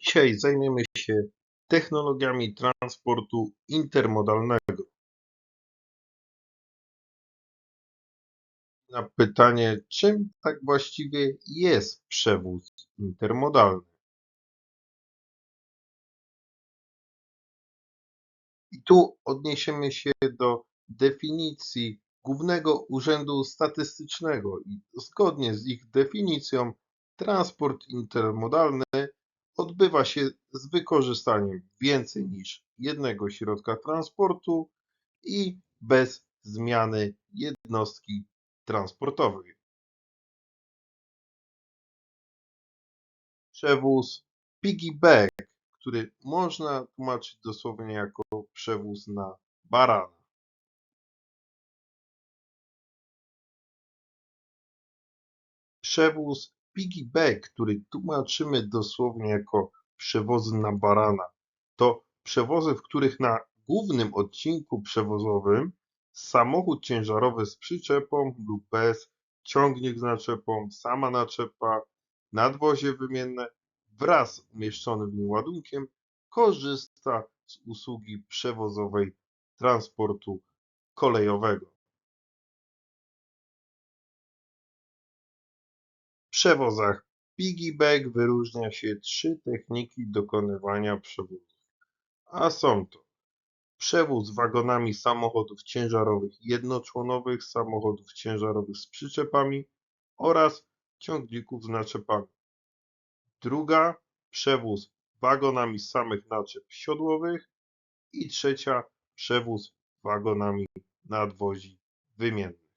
Dzisiaj zajmiemy się technologiami transportu intermodalnego. Na pytanie, czym tak właściwie jest przewóz intermodalny? I tu odniesiemy się do definicji Głównego Urzędu Statystycznego i zgodnie z ich definicją transport intermodalny odbywa się z wykorzystaniem więcej niż jednego środka transportu i bez zmiany jednostki transportowej. Przewóz piggyback, który można tłumaczyć dosłownie jako przewóz na barana. Przewóz piggyback, który tłumaczymy dosłownie jako przewozy na barana, to przewozy, w których na głównym odcinku przewozowym samochód ciężarowy z przyczepą lub bez, ciągnik z naczepą, sama naczepa, nadwozie wymienne wraz umieszczonym w nim ładunkiem korzysta z usługi przewozowej transportu kolejowego. Przewozach piggyback wyróżnia się trzy techniki dokonywania przewozów, a są to przewóz wagonami samochodów ciężarowych jednoczłonowych, samochodów ciężarowych z przyczepami oraz ciągników z naczepami. Druga przewóz wagonami samych naczep siodłowych i trzecia przewóz wagonami nadwozi wymiennych.